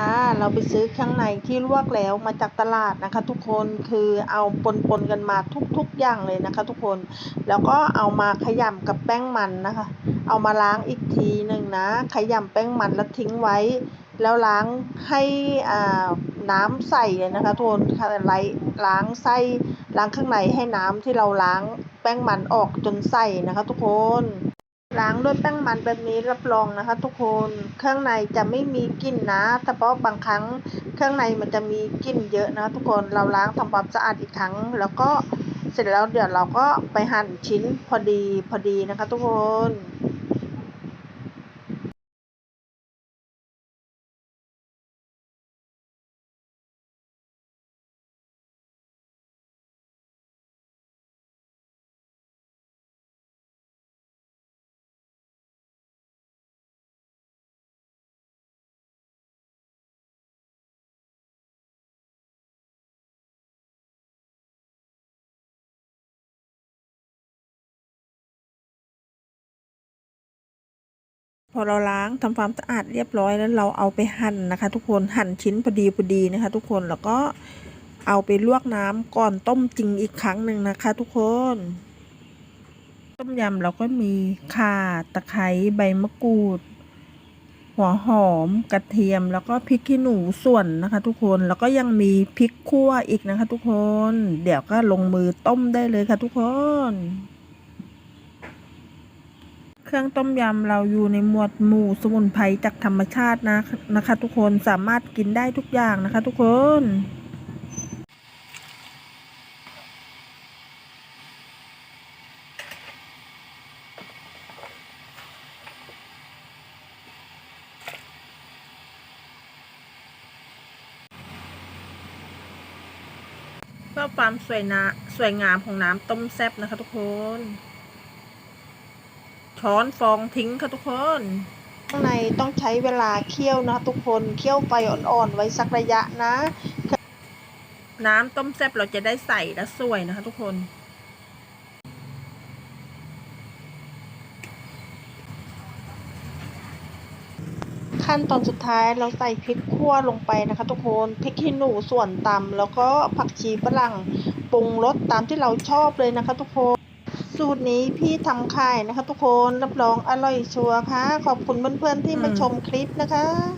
ค่ะเราไปซื้อเครื่องในที่ลวกแล้วมาจากตลาดนะคะ ทุกคนคือเอาปนปนๆกันมาทุกๆอย่างเลยนะคะ ทุกคนแล้วก็เอามาขยำกับแป้งมันนะคะ เอามาล้างอีกทีหนึ่งนะ ขยำแป้งมันแล้วทิ้งไว้ แล้วล้างให้อ่าน้ำใสเลยนะคะทุกคนค่ะไล้ล้างไส้ล้างข้างในให้น้ำที่เราล้างแป้งมันออกจนใส่นะคะ ทุกคน ล้างด้วยแป้งมันแบบนี้รับรองนะคะทุกคนเครื่องในจะไม่มีกลิ่นนะแต่เพราะบางครั้งเครื่องในมันจะมีกลิ่นเยอะนะทุกคนเราล้างทำความสะอาดอีกครั้ง แล้วก็เสร็จแล้วเดี๋ยวเราก็ไปหั่นชิ้นพอดีพอดีนะคะทุกคน พอเราล้างทำความสะอาดเรียบร้อยแล้วเราเอาไปหั่นนะคะ ทุกคนหั่นชิ้นพอดีพอดีนะคะ ทุกคนแล้วก็เอาไปลวกน้ำก่อนต้มจริงอีกครั้งหนึ่งนะคะ ทุกคน ต้มยำเราก็มีข่าตะไคร้ใบมะกรูด หัวหอมกระเทียมแล้วก็พริกขี้หนูส่วนนะคะ ทุกคนแล้วก็ยังมีพริกขั่วอีกนะคะ ทุกคน เดี๋ยวก็ลงมือต้มได้เลยค่ะ ทุกคน รื่อง ต้มยำเราอยู่ในหมวดหมู่สมุนไพรจากธรรมชาตินะนะคะ ทุกคนสามารถกินได้ทุกอย่างนะคะ ทุกคนเพื่อความสวยนะสวยงามของน้ำต้มแซ่บนะคะทุกคน ช้อนฟองทิ้งค่ะทุกคนข้างในต้องใช้เวลาเคี่ยวนะทุกคนเคี่ยวไฟอ่อนๆไว้สักระยะนะ น้ำต้มแซ่บเราจะได้ใสและสวยนะคะทุกคนขั้นตอนสุดท้ายเราใส่พริกขั่วลงไปนะคะทุกคนพริกขี้หนูส่วนตำแล้วก็ผักชีฝรั่งปรุงรสตามที่เราชอบเลยนะคะทุกคน สูตรนี้พี่ทำขายนะคะทุกคน รับรองอร่อยชัวร์ค่ะ ขอบคุณเพื่อนๆที่มาชมคลิปนะคะ